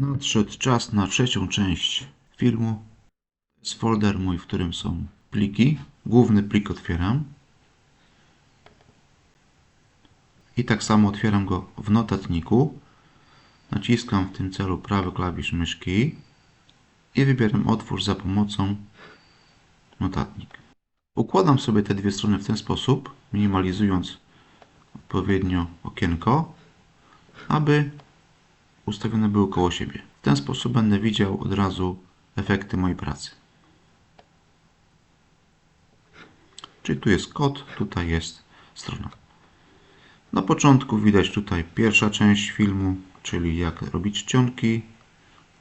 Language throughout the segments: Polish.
Nadszedł czas na trzecią część filmu. Jest folder mój, w którym są pliki. Główny plik otwieram. I tak samo otwieram go w notatniku. Naciskam w tym celu prawy klawisz myszki i wybieram otwórz za pomocą notatnik. Układam sobie te dwie strony w ten sposób, minimalizując odpowiednio okienko, aby ustawione były koło siebie. W ten sposób będę widział od razu efekty mojej pracy. Czyli tu jest kod, tutaj jest strona. Na początku widać tutaj pierwsza część filmu, czyli jak robić czcionki,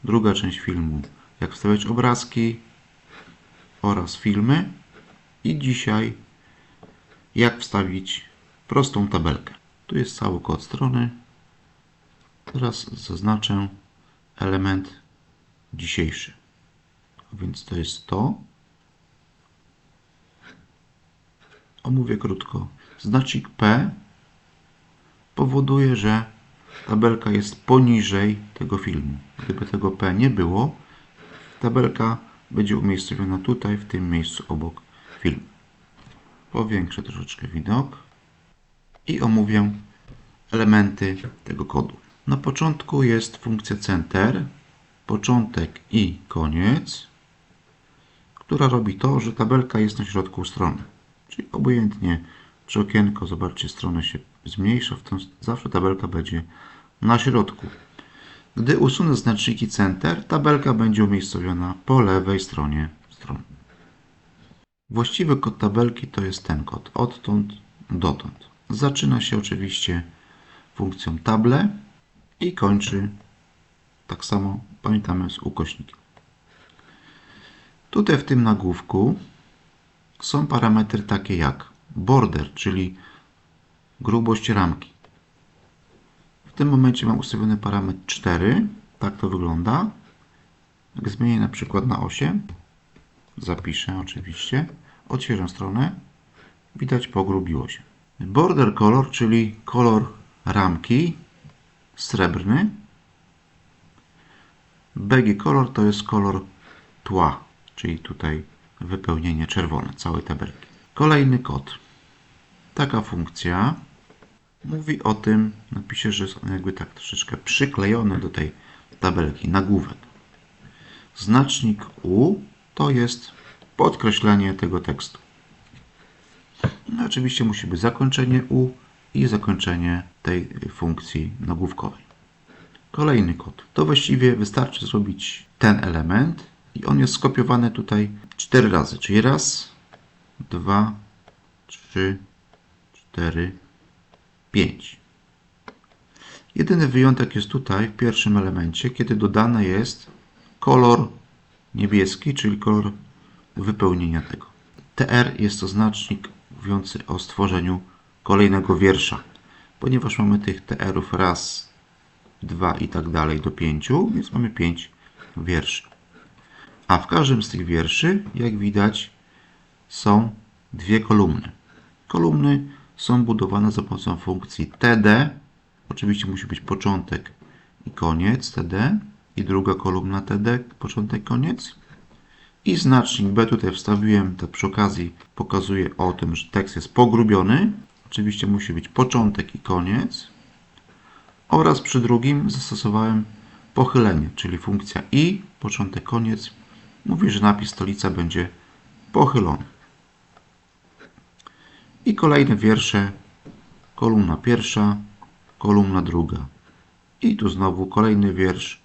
druga część filmu, jak wstawiać obrazki oraz filmy i dzisiaj jak wstawić prostą tabelkę. Tu jest cały kod strony. Teraz zaznaczę element dzisiejszy. A Więc to jest to. Omówię krótko. Znacznik P powoduje, że tabelka jest poniżej tego filmu. Gdyby tego P nie było, tabelka będzie umiejscowiona tutaj, w tym miejscu obok filmu. Powiększę troszeczkę widok i omówię elementy tego kodu. Na początku jest funkcja center, początek i koniec, która robi to, że tabelka jest na środku strony. Czyli obojętnie, czy okienko, zobaczcie, stronę się zmniejsza, w tą, zawsze tabelka będzie na środku. Gdy usunę znaczniki center, tabelka będzie umiejscowiona po lewej stronie strony. Właściwy kod tabelki to jest ten kod, odtąd dotąd. Zaczyna się oczywiście funkcją table i kończy tak samo, pamiętamy, z ukośnikiem. Tutaj w tym nagłówku są parametry takie jak border, czyli grubość ramki. W tym momencie mam ustawiony parametr 4, tak to wygląda. Jak zmienię na przykład na 8, zapiszę oczywiście, otwieram stronę, widać pogrubiło się. Border color, czyli kolor ramki, srebrny. BG kolor to jest kolor tła, czyli tutaj wypełnienie czerwone całej tabelki. Kolejny kod. Taka funkcja mówi o tym, napiszę, że jest on jakby tak troszeczkę przyklejony do tej tabelki, nagłówek. Znacznik U to jest podkreślenie tego tekstu. No, oczywiście musi być zakończenie U i zakończenie tej funkcji nagłówkowej. Kolejny kod. To właściwie wystarczy zrobić ten element i on jest skopiowany tutaj cztery razy, czyli raz, dwa, trzy, cztery, pięć. Jedyny wyjątek jest tutaj w pierwszym elemencie, kiedy dodany jest kolor niebieski, czyli kolor wypełnienia tego. TR jest to znacznik mówiący o stworzeniu kolejnego wiersza. Ponieważ mamy tych TR-ów raz, dwa i tak dalej do pięciu, więc mamy pięć wierszy. A w każdym z tych wierszy, jak widać, są dwie kolumny. Kolumny są budowane za pomocą funkcji TD. Oczywiście musi być początek i koniec TD. I druga kolumna TD, początek, koniec. I znacznik B tutaj wstawiłem, to przy okazji pokazuje o tym, że tekst jest pogrubiony. Oczywiście musi być początek i koniec. Oraz przy drugim zastosowałem pochylenie, czyli funkcja i, początek, koniec, mówi, że napis stolica będzie pochylony. I kolejne wiersze, kolumna pierwsza, kolumna druga. I tu znowu kolejny wiersz,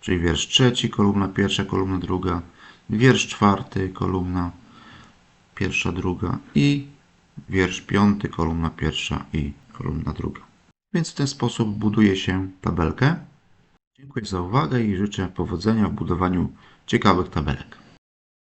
czyli wiersz trzeci, kolumna pierwsza, kolumna druga, wiersz czwarty, kolumna pierwsza, druga i wiersz piąty, kolumna pierwsza i kolumna druga. Więc w ten sposób buduje się tabelkę. Dziękuję za uwagę i życzę powodzenia w budowaniu ciekawych tabelek.